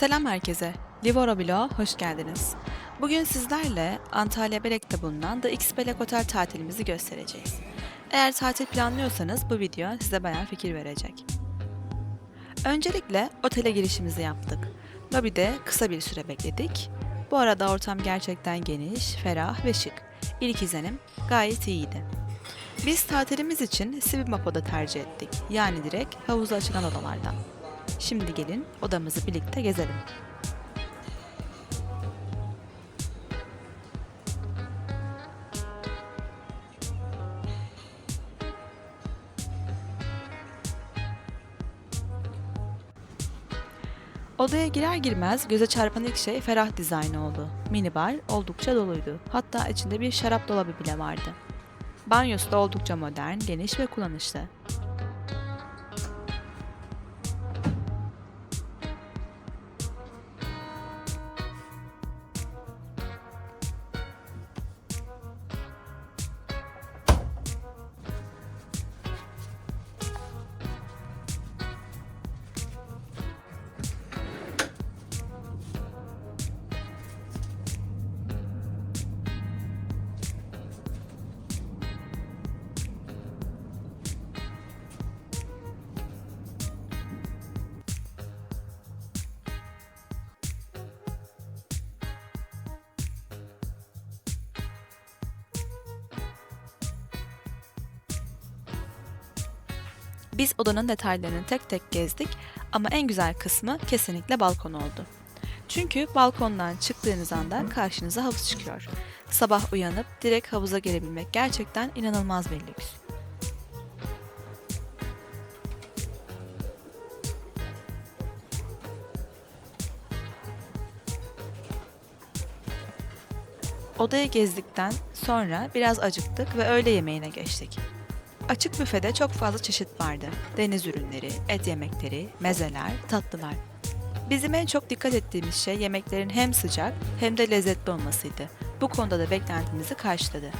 Selam herkese. Livoro Vlog'a hoş geldiniz. Bugün sizlerle Antalya Belek'te bulunan The X Belek Otel tatilimizi göstereceğiz. Eğer tatil planlıyorsanız bu video size bayağı fikir verecek. Öncelikle otele girişimizi yaptık. Lobide kısa bir süre bekledik. Bu arada ortam gerçekten geniş, ferah ve şık. İlk izlenim gayet iyiydi. Biz tatilimiz için Swimmap oda tercih ettik. Yani direkt havuza açılan odalardan. Şimdi gelin odamızı birlikte gezelim. Odaya girer girmez göze çarpan ilk şey ferah dizaynı oldu. Minibar oldukça doluydu. Hatta içinde bir şarap dolabı bile vardı. Banyosu da oldukça modern, geniş ve kullanışlı. Biz odanın detaylarını tek tek gezdik ama en güzel kısmı kesinlikle balkon oldu. Çünkü balkondan çıktığınız anda karşınıza havuz çıkıyor. Sabah uyanıp direkt havuza gelebilmek gerçekten inanılmaz bir lüks. Odayı gezdikten sonra biraz acıktık ve öğle yemeğine geçtik. Açık büfede çok fazla çeşit vardı. Deniz ürünleri, et yemekleri, mezeler, tatlılar. Bizim en çok dikkat ettiğimiz şey yemeklerin hem sıcak hem de lezzetli olmasıydı. Bu konuda da beklentimizi karşıladı.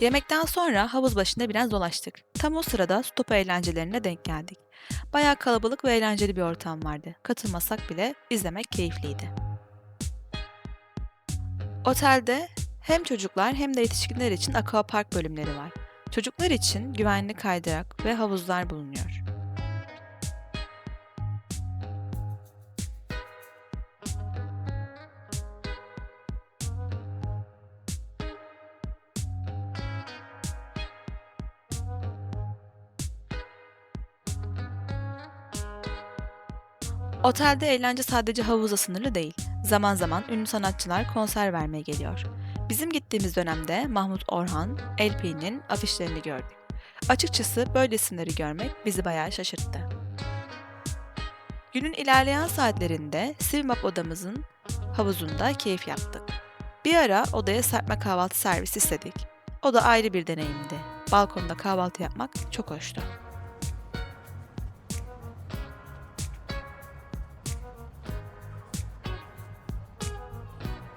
Yemekten sonra havuz başında biraz dolaştık. Tam o sırada stop eğlencelerine denk geldik. Bayağı kalabalık ve eğlenceli bir ortam vardı. Katılmasak bile izlemek keyifliydi. Otelde hem çocuklar hem de yetişkinler için aquapark bölümleri var. Çocuklar için güvenli kaydırak ve havuzlar bulunuyor. Otelde eğlence sadece havuza sınırlı değil. Zaman zaman ünlü sanatçılar konser vermeye geliyor. Bizim gittiğimiz dönemde Mahmut Orhan, LP'nin afişlerini gördük. Açıkçası böyle görmek bizi bayağı şaşırttı. Günün ilerleyen saatlerinde Sivmap odamızın havuzunda keyif yaptık. Bir ara odaya serpme kahvaltı servisi istedik. O da ayrı bir deneyimdi. Balkonda kahvaltı yapmak çok hoştu.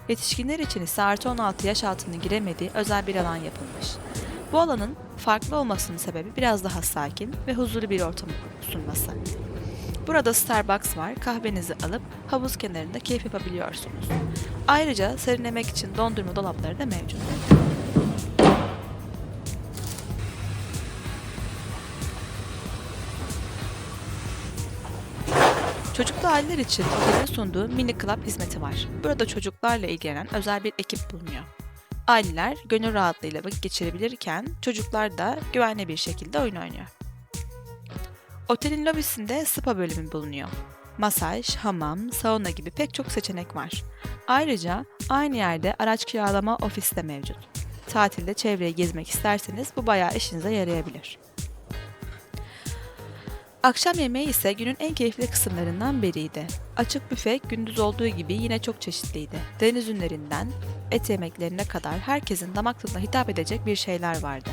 Yetişkinler için ise artı 16 yaş altının giremediği özel bir alan yapılmış. Bu alanın farklı olmasının sebebi biraz daha sakin ve huzurlu bir ortam sunması. Burada Starbucks var, kahvenizi alıp havuz kenarında keyif yapabiliyorsunuz. Ayrıca serinlemek için dondurma dolapları da mevcut. Çocuklu aileler için otelin sunduğu mini club hizmeti var. Burada çocuklarla ilgilenen özel bir ekip bulunuyor. Aileler gönül rahatlığıyla vakit geçirebilirken çocuklar da güvenli bir şekilde oyun oynuyor. Otelin lobisinde spa bölümü bulunuyor. Masaj, hamam, sauna gibi pek çok seçenek var. Ayrıca aynı yerde araç kiralama ofisi de mevcut. Tatilde çevreyi gezmek isterseniz bu bayağı işinize yarayabilir. Akşam yemeği ise günün en keyifli kısımlarından biriydi. Açık büfe gündüz olduğu gibi yine çok çeşitliydi. Deniz ürünlerinden et yemeklerine kadar herkesin damak tadına hitap edecek bir şeyler vardı.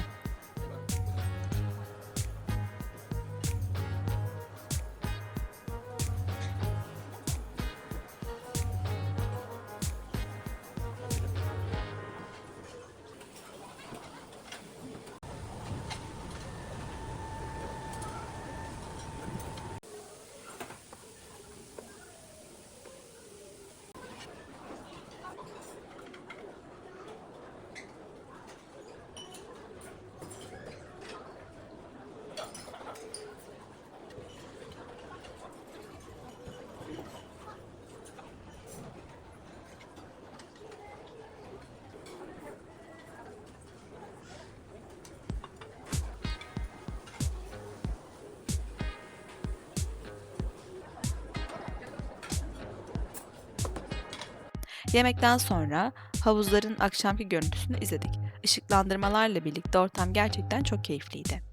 Yemekten sonra havuzların akşamki görüntüsünü izledik. Işıklandırmalarla birlikte ortam gerçekten çok keyifliydi.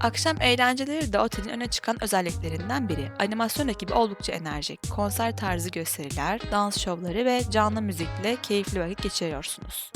Akşam eğlenceleri de otelin öne çıkan özelliklerinden biri. Animasyon ekibi oldukça enerjik. Konser tarzı gösteriler, dans şovları ve canlı müzikle keyifli vakit geçiriyorsunuz.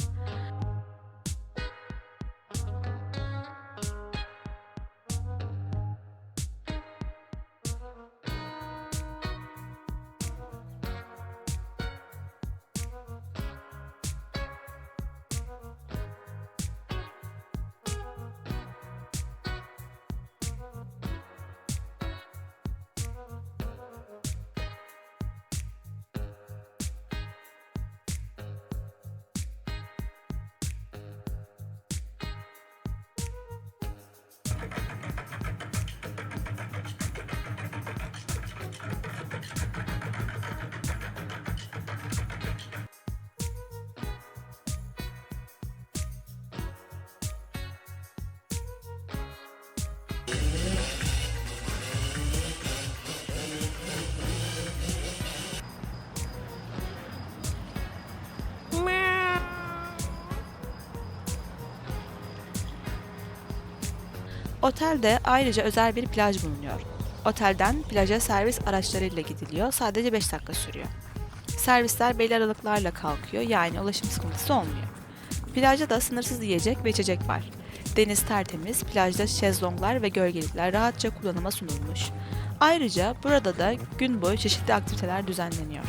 Otelde ayrıca özel bir plaj bulunuyor. Otelden plaja servis araçlarıyla gidiliyor. Sadece 5 dakika sürüyor. Servisler belli aralıklarla kalkıyor yani ulaşım sıkıntısı olmuyor. Plajda da sınırsız yiyecek ve içecek var. Deniz tertemiz, plajda şezlonglar ve gölgelikler rahatça kullanıma sunulmuş. Ayrıca burada da gün boyu çeşitli aktiviteler düzenleniyor.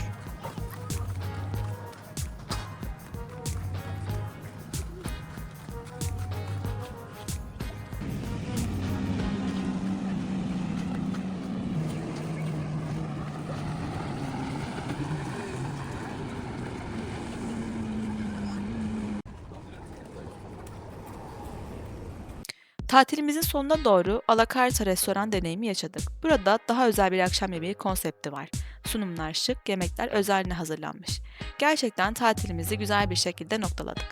Tatilimizin sonuna doğru Alakarta restoran deneyimi yaşadık. Burada daha özel bir akşam yemeği konsepti var. Sunumlar şık, yemekler özenle hazırlanmış. Gerçekten tatilimizi güzel bir şekilde noktaladık.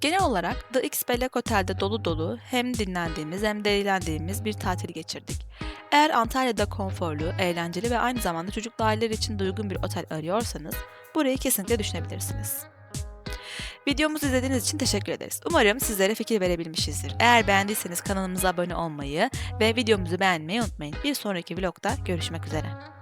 Genel olarak The X Bellek Otel'de dolu dolu hem dinlendiğimiz hem de eğlendiğimiz bir tatil geçirdik. Eğer Antalya'da konforlu, eğlenceli ve aynı zamanda çocuklu aileler için de uygun bir otel arıyorsanız burayı kesinlikle düşünebilirsiniz. Videomuzu izlediğiniz için teşekkür ederiz. Umarım sizlere fikir verebilmişizdir. Eğer beğendiyseniz kanalımıza abone olmayı ve videomuzu beğenmeyi unutmayın. Bir sonraki vlogda görüşmek üzere.